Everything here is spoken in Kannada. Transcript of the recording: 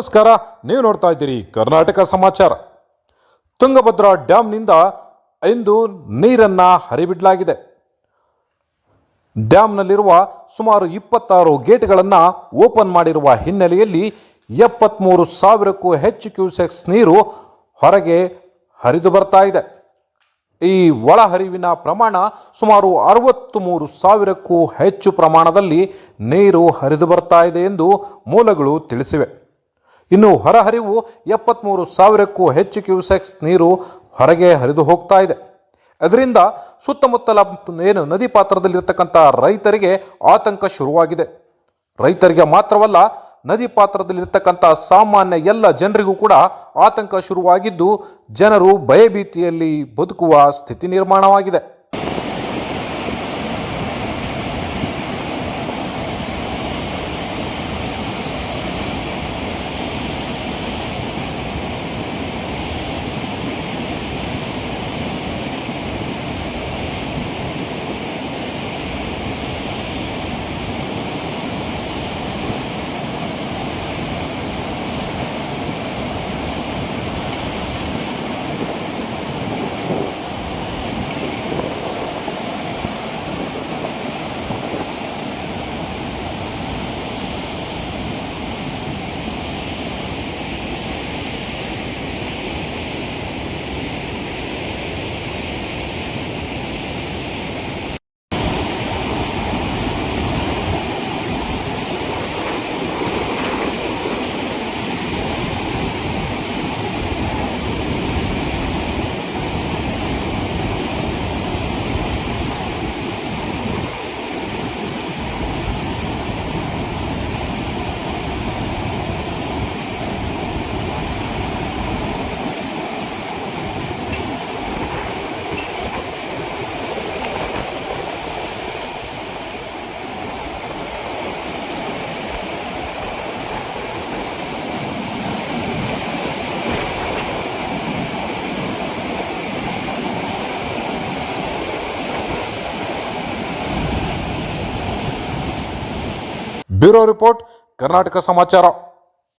ನಮಸ್ಕಾರ, ನೀವು ನೋಡ್ತಾ ಇದ್ದೀರಿ ಕರ್ನಾಟಕ ಸಮಾಚಾರ. ತುಂಗಭದ್ರಾ ಡ್ಯಾಮ್ನಿಂದ ಇಂದು ನೀರನ್ನು ಹರಿಬಿಡಲಾಗಿದೆ. ಡ್ಯಾಂನಲ್ಲಿರುವ ಸುಮಾರು ಇಪ್ಪತ್ತಾರು ಗೇಟ್ಗಳನ್ನು ಓಪನ್ ಮಾಡಿರುವ ಹಿನ್ನೆಲೆಯಲ್ಲಿ ಎಪ್ಪತ್ತ್ಮೂರು ಸಾವಿರಕ್ಕೂ ಹೆಚ್ಚು ಕ್ಯೂಸೆಕ್ಸ್ ನೀರು ಹೊರಗೆ ಹರಿದು ಬರ್ತಾ ಇದೆ. ಈ ಒಳಹರಿವಿನ ಪ್ರಮಾಣ ಸುಮಾರು ಅರವತ್ತು ಮೂರು ಸಾವಿರಕ್ಕೂ ಹೆಚ್ಚು ಪ್ರಮಾಣದಲ್ಲಿ ನೀರು ಹರಿದು ಬರ್ತಾ ಇದೆ ಎಂದು ಮೂಲಗಳು ತಿಳಿಸಿವೆ. ಇನ್ನು ಹೊರಹರಿವು ಎಪ್ಪತ್ತ್ಮೂರು ಸಾವಿರಕ್ಕೂ ಹೆಚ್ಚು ಕ್ಯೂಸೆಕ್ಸ್ ನೀರು ಹೊರಗೆ ಹರಿದು ಹೋಗ್ತಾ ಇದೆ. ಅದರಿಂದ ಸುತ್ತಮುತ್ತಲ ಏನು ನದಿ ಪಾತ್ರದಲ್ಲಿರ್ತಕ್ಕಂಥ ರೈತರಿಗೆ ಆತಂಕ ಶುರುವಾಗಿದೆ. ರೈತರಿಗೆ ಮಾತ್ರವಲ್ಲ, ನದಿ ಪಾತ್ರದಲ್ಲಿರ್ತಕ್ಕಂಥ ಸಾಮಾನ್ಯ ಎಲ್ಲ ಜನರಿಗೂ ಕೂಡ ಆತಂಕ ಶುರುವಾಗಿದ್ದು ಜನರು ಭಯಭೀತಿಯಲ್ಲಿ ಬದುಕುವ ಸ್ಥಿತಿ ನಿರ್ಮಾಣವಾಗಿದೆ. ಬ್ಯೂರೋ ರಿಪೋರ್ಟ್ ಕರ್ನಾಟಕ ಸಮಾಚಾರ